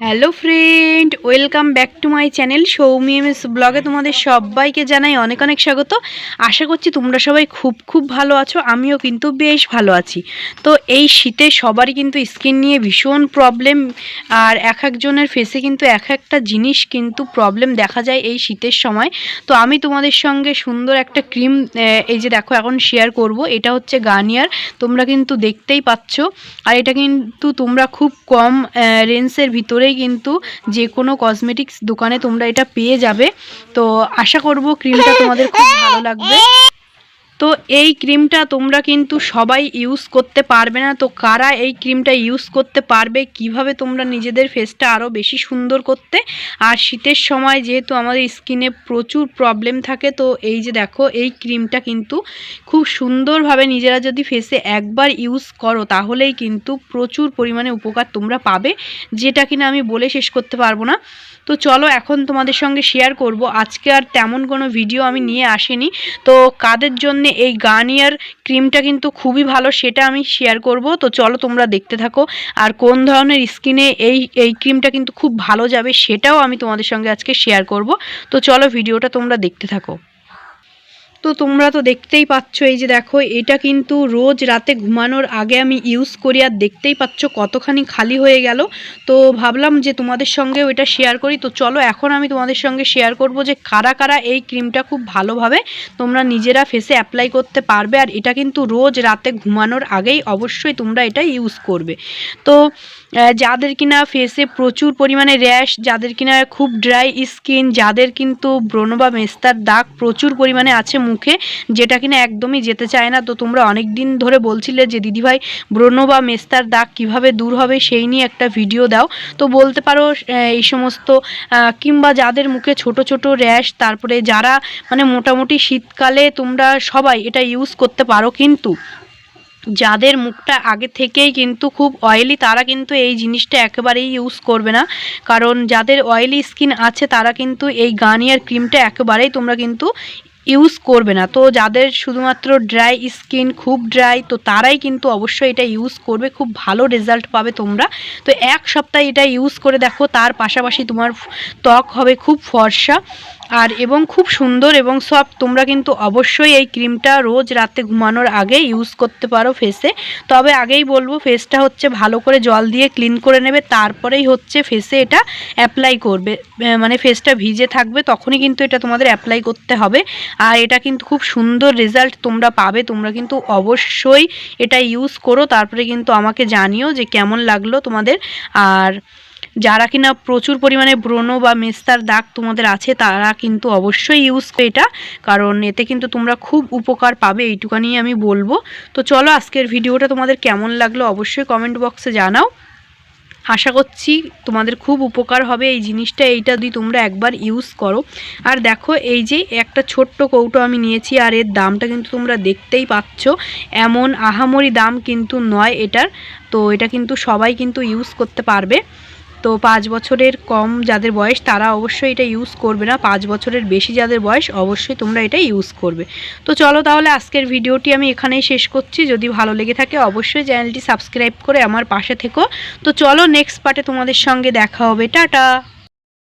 Hello friend welcome back to my channel Soumi M S ব্লগে তোমাদের সবাইকে জানাই অনেক অনেক স্বাগত। আশা করছি তোমরা সবাই খুব খুব ভালো আছো, আমিও কিন্তু বেশ ভালো আছি। তো এই শীতে সবারই কিন্তু স্কিন নিয়ে ভীষণ প্রবলেম আর এক একজনের ফেসে কিন্তু এক একটা জিনিস কিন্তু প্রবলেম দেখা যায় এই শীতের সময়। তো আমি তোমাদের সঙ্গে সুন্দর একটা ক্রিম এই যে দেখো এখন শেয়ার করব, এটা হচ্ছে গার্নিয়ার তোমরা কিন্তু দেখতেই পাচ্ছ। আর এটা কিন্তু তোমরা খুব কম রেঞ্জের ভিতরেই কিন্তু যে কোনো কসমেটিক্স দোকানে তোমরা এটা পেয়ে যাবে। তো আশা করব ক্রিমটা তোমাদের খুব ভালো লাগবে। তো এই ক্রিমটা তোমরা কিন্তু সবাই ইউজ করতে পারবে না। তো কারা এই ক্রিমটা ইউজ করতে পারবে? কীভাবে তোমরা নিজেদের ফেসটা আরও বেশি সুন্দর করতে? আর শীতের সময় যেহেতু আমাদের স্কিনে প্রচুর প্রবলেম থাকে, তো এই যে দেখো, এই ক্রিমটা কিন্তু খুব সুন্দরভাবে নিজেরা যদি ফেসে একবার ইউজ করো, তাহলেই কিন্তু প্রচুর পরিমাণে উপকার তোমরা পাবে, যেটা কিনা আমি বলে শেষ করতে পারব না। তো চলো এখন তোমাদের সঙ্গে শেয়ার করব। আজকে আর তেমন কোনো ভিডিও আমি নিয়ে আসিনি। তো কাদের জন্য এই গার্নিয়ার ক্রিমটা কিন্তু খুবই ভালো সেটা আমি শেয়ার করব। তো চলো তোমরা দেখতে থাকো আর কোন ধরনের স্কিনে এই এই ক্রিমটা কিন্তু খুব ভালো যাবে সেটাও আমি তোমাদের সঙ্গে আজকে শেয়ার করব। তো চলো ভিডিওটা তোমরা দেখতে থাকো। তো তোমরা তো দেখতেই পাচ্ছ, এই যে দেখো, এটা কিন্তু রোজ রাতে ঘুমানোর আগে আমি ইউজ করি আর দেখতেই পাচ্ছ কতখানি খালি হয়ে গেল। তো ভাবলাম যে তোমাদের সঙ্গে ওইটা শেয়ার করি। তো চলো এখন আমি তোমাদের সঙ্গে শেয়ার করব যে কারা কারা এই ক্রিমটা খুব ভালোভাবে তোমরা নিজেরা ফেসে অ্যাপ্লাই করতে পারবে আর এটা কিন্তু রোজ রাতে ঘুমানোর আগেই অবশ্যই তোমরা এটা ইউজ করবে। তো যাদের কিনা ফেসে প্রচুর পরিমাণে র্যাশ যাদের কিনা খুব ড্রাই স্কিন যাদের কিন্তু ব্রণ বা মেস্তার দাগ প্রচুর পরিমাণে আছে মুখে, যেটা কিনা একদমই যেতে চায় না। তো তোমরা অনেক দিন ধরে বলছিলে যে, দিদিভাই, ব্রণ বা মেস্তার দাগ কীভাবে দূর হবে সেই নিয়ে একটা ভিডিও দাও। তো বলতে পারো এই সমস্ত কিংবা যাদের মুখে ছোট ছোট র্যাশ, তারপরে যারা মানে মোটামুটি শীতকালে তোমরা সবাই এটা ইউজ করতে পারো কিন্তু, যাদের মুখটা আগে থেকেই কিন্তু খুব অয়েলি তারা কিন্তু এই জিনিসটা একেবারেই ইউজ করবে না। কারণ যাদের অয়েলি স্কিন আছে, তারা কিন্তু এই গার্নিয়ার ক্রিমটা একেবারেই তোমরা কিন্তু ইউজ করবে না। তো যাদের শুধুমাত্র ড্রাই স্কিন খুব ড্রাই তো তারাই কিন্তু অবশ্যই এটা ইউজ করবে। খুব ভালো রেজাল্ট পাবে তোমরা। তো এক সপ্তাহ এটা ইউজ করে দেখো, তার পাশাপাশি তোমার ত্বক হবে খুব ফর্সা। আর এবং খুব সুন্দর এবং সব তোমরা কিন্তু অবশ্যই এই ক্রিমটা রোজ রাতে ঘুমানোর আগে ইউজ করতে পারো ফেসে তবে আগেই বলব ফেসটা হচ্ছে ভালো করে জল দিয়ে ক্লিন করে নেবে, তারপরেই হচ্ছে ফেসে এটা অ্যাপ্লাই করবে। মানে ফেসটা ভিজে থাকবে, তখনই কিন্তু এটা তোমাদের অ্যাপ্লাই করতে হবে। আর এটা কিন্তু খুব সুন্দর রেজাল্ট তোমরা পাবে, তোমরা কিন্তু অবশ্যই এটা ইউজ করো, তারপরে কিন্তু আমাকে জানিও যে কেমন লাগল তোমাদের। আর যারা কিনা প্রচুর পরিমাণে ব্রণ বা মেস্তার দাগ তোমাদের আছে, তারা কিন্তু অবশ্যই ইউজ এটা। কারণ এতে কিন্তু তোমরা খুব উপকার পাবে এইটুকানি আমি বলব। তো চলো আজকের ভিডিওটা তোমাদের কেমন লাগল অবশ্যই কমেন্ট বক্সে জানাও। আশা করছি তোমাদের খুব উপকার হবে, এই জিনিসটা এইটা যদি তোমরা একবার ইউজ করো। আর দেখো, এই যে একটা ছোট্ট কৌটো আমি নিয়েছি, আর এর দামটা কিন্তু তোমরা দেখতেই পাচ্ছ। এমন আহামরি দাম কিন্তু নয় এটার, তো এটা কিন্তু সবাই কিন্তু ইউজ করতে পারবে। তো পাঁচ বছরের কম যাদের বয়স, তারা অবশ্যই এটা ইউজ করবে না। পাঁচ বছরের বেশি যাদের বয়স, অবশ্যই তোমরা এটা ইউজ করবে। তো চলো তাহলে আজকের ভিডিওটি আমি এখানেই শেষ করছি। যদি ভালো লেগে থাকে, অবশ্যই চ্যানেলটি সাবস্ক্রাইব করে আমার পাশে থেকো। তো চলো নেক্সট পার্টে তোমাদের সঙ্গে দেখা হবে। টাটা!